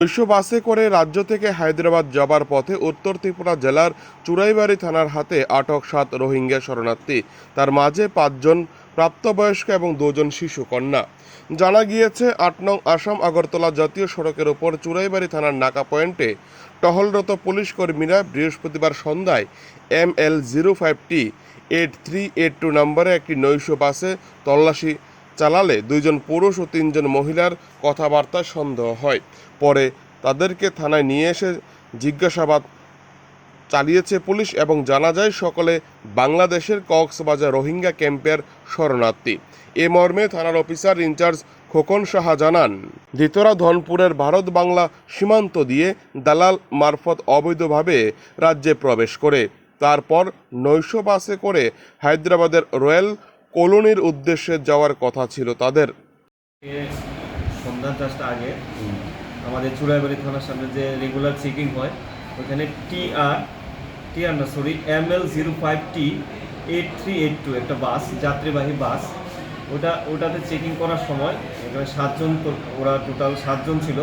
দুইশো বাসে করে রাজ্য থেকে হায়দ্রাবাদ যাবার পথে উত্তর ত্রিপুরা জেলার চুরাইবাড়ি থানার হাতে আটক সাত রোহিঙ্গা শরণার্থী। তার মাঝে পাঁচজন প্রাপ্তবয়স্ক এবং দুজন শিশু কন্যা জানা গিয়েছে, আট নং আসাম আগরতলা জাতীয় সড়কের ওপর চুরাইবাড়ি থানার নাকা পয়েন্টে টহলরত পুলিশ কর্মীরা বৃহস্পতিবার সন্ধ্যায় M L zero five T, eight three, eight two নম্বরে একটি নৈশ বাসে তল্লাশি চালালে দুইজন পুরুষ ও তিনজন মহিলার কথাবার্তায় সন্দেহ হয়। পরে তাদেরকে থানায় নিয়ে এসে জিজ্ঞাসাবাদ চালিয়েছে পুলিশ এবং জানা যায় সকলে বাংলাদেশের কক্সবাজার রোহিঙ্গা ক্যাম্পের শরণার্থী। এ মর্মে থানার অফিসার ইনচার্জ খোকন সাহা জানান দ্বিতরা ধনপুরের ভারত বাংলা সীমান্ত দিয়ে দালাল মারফত অবৈধভাবে রাজ্যে প্রবেশ করে। তারপর নৈশ বাসে করে হায়দ্রাবাদের রয়্যাল কলোনির উদ্দেশ্যে যাওয়ার কথা ছিল তাদের। সন্ধ্যা জাস্ট আগে, আমাদের চুড়াইবাড়ি থানার সামনে যে রেগুলার চেকিং হয়, ওখানে টি আর টি আর না sorry M L zero five T eight three eight two একটা বাস, যাত্রীবাহী বাস। ওটা, ওটাতে চেকিং করার সময় এখানে সাতজন ওরা টোটাল সাতজন ছিল।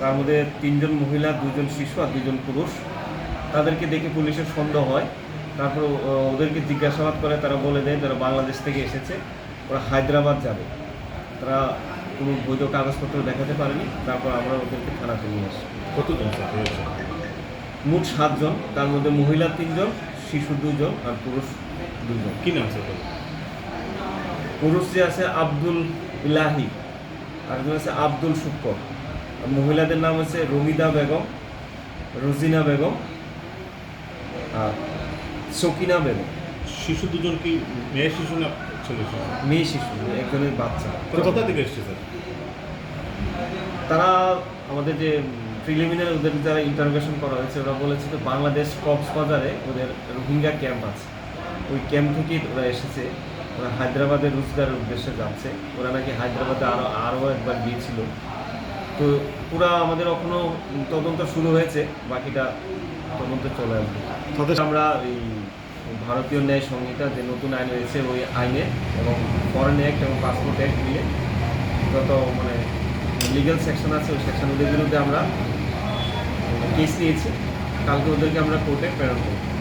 তার মধ্যে তিনজন মহিলা, দুজন শিশু আর দুজন পুরুষ। তাদেরকে দেখে পুলিশের সন্দেহ হয়। তারপর ওদেরকে জিজ্ঞাসাবাদ করে তারা বলে দেয় তারা বাংলাদেশ থেকে এসেছে ওরা হায়দ্রাবাদ যাবে। তারা কোনো বৈধ কাগজপত্র দেখাতে পারেনি তারপর আমরা ওদেরকে থানাতে নিয়ে আসি। কতজন মোট সাতজন তার মধ্যে মহিলা তিনজন শিশু দুজন আর পুরুষ দুজন। কি নাম তাদের? পুরুষ যে আছে আব্দুল ইলাহি আরেকজন আছে আব্দুল শুক্কর। আর মহিলাদের নাম হচ্ছে রমিদা বেগম রোজিনা বেগম আর সকিনা বেগম শিশু দুজন কি মেয়ে শিশু না ছেলে শিশু? মেয়ে শিশু একজনের বাচ্চা। কোথা থেকে এসছে স্যার? তারা আমাদের যে প্রিলিমিনারি ওদের যারা ইন্টারোগেশন করা হয়েছে ওরা বলেছে যে বাংলাদেশ কক্সবাজারে ওদের রোহিঙ্গা ক্যাম্প আছে। ওই ক্যাম্প থেকেই ওরা এসেছে। ওরা হায়দ্রাবাদের রোজগারের উদ্দেশ্যে যাচ্ছে। ওরা নাকি হায়দ্রাবাদে আরও আরও একবার গিয়েছিল। তো পুরা আমাদের এখনও তদন্ত শুরু হয়েছে বাকিটা তদন্ত চলে আসবে। আমরা এই ভারতীয় ন্যায় সংহিতা যে নতুন আইন হয়েছে ওই আইনে এবং ফরেন অ্যাক্ট এবং পাসপোর্ট অ্যাক্ট নিয়ে যত মানে লিগ্যাল সেকশন আছে ওই সেকশন ওদের বিরুদ্ধে আমরা কেস নিয়েছি। কালকে ওদেরকে আমরা কোর্টে প্রেরণ করব।